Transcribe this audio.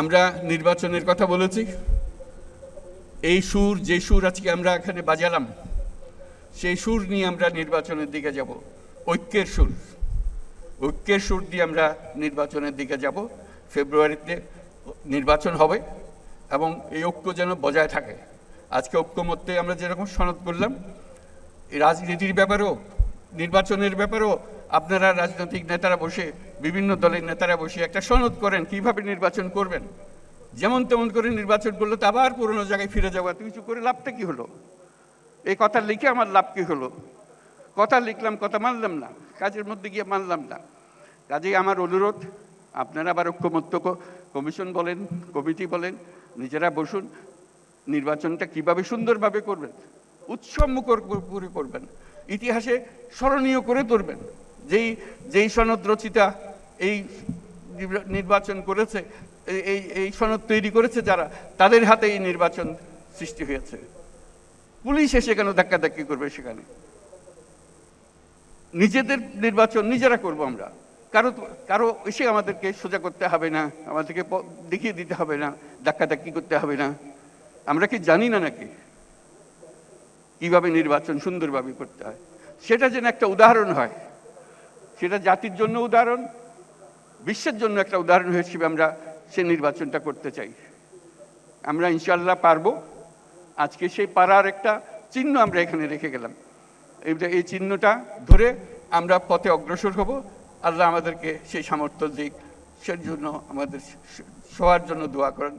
আমরা নির্বাচনের কথা বলেছি। এই সুর, যে সুর আজকে আমরা এখানে বাজালাম, সেই সুর নিয়ে আমরা নির্বাচনের দিকে যাব। ঐক্যের সুর। ঐক্যের সুর দিয়ে আমরা নির্বাচনের দিকে যাব। ফেব্রুয়ারিতে নির্বাচন হবে এবং এই ঐক্য যেন বজায় থাকে। আজকে ঐক্যমত্যে আমরা যেরকম সনদ করলাম রাজনীতির ব্যাপারেও, নির্বাচনের ব্যাপারেও আপনারা রাজনৈতিক নেতারা বসে, বিভিন্ন দলের নেতারা বসে একটা সনদ করেন, কীভাবে নির্বাচন করবেন? যেমন তেমন করে নির্বাচন করলে তো আবার পুরনো জায়গায় ফিরে যাওয়া তুই কিছু করে লাভটা কি হলো? এই কথা লিখে আমার লাভ কি হলো? কথা লিখলাম, কথা মানলাম না, কাজের মধ্যে গিয়ে মানলাম না। কাজেই আমার অনুরোধ, আপনারা আবার ঐক্যমত্য কমিশন বলেন, কমিটি বলেন, নিজেরা বসুন, নির্বাচনটা কীভাবে সুন্দরভাবে করবেন, উৎসব মুখর করে করবেন, ইতিহাসে স্মরণীয় করে তুলবেন। যেই যেই সনদ রচিতা এই নির্বাচন করেছে, এই- এই সনদ তৈরি করেছে যারা, তাদের হাতে এই নির্বাচন সৃষ্টি হয়েছে। পুলিশ এসে কেন ধাক্কাধাক্কি করবে সেখানে? নিজেদের নির্বাচন নিজেরা করব আমরা। কারও কারও এসে আমাদেরকে সোজা করতে হবে না, আমাদেরকে দেখিয়ে দিতে হবে না, ধাক্কাধাক্কি করতে হবে না। আমরা কি জানি না নাকি কীভাবে নির্বাচন সুন্দরভাবে করতে হয়? সেটা যেন একটা উদাহরণ হয়। সেটা জাতির জন্য উদাহরণ, বিশ্বের জন্য একটা উদাহরণ হিসেবে আমরা সে নির্বাচনটা করতে চাই। আমরা ইনশাল্লাহ পারব। আজকে সেই পারার একটা চিহ্ন আমরা এখানে রেখে গেলাম। এই চিহ্নটা ধরে আমরা পথে অগ্রসর হব। আল্লাহ আমাদেরকে সেই সামর্থ্য দিক সেই জন্য আমাদের সবার জন্য দোয়া করেন।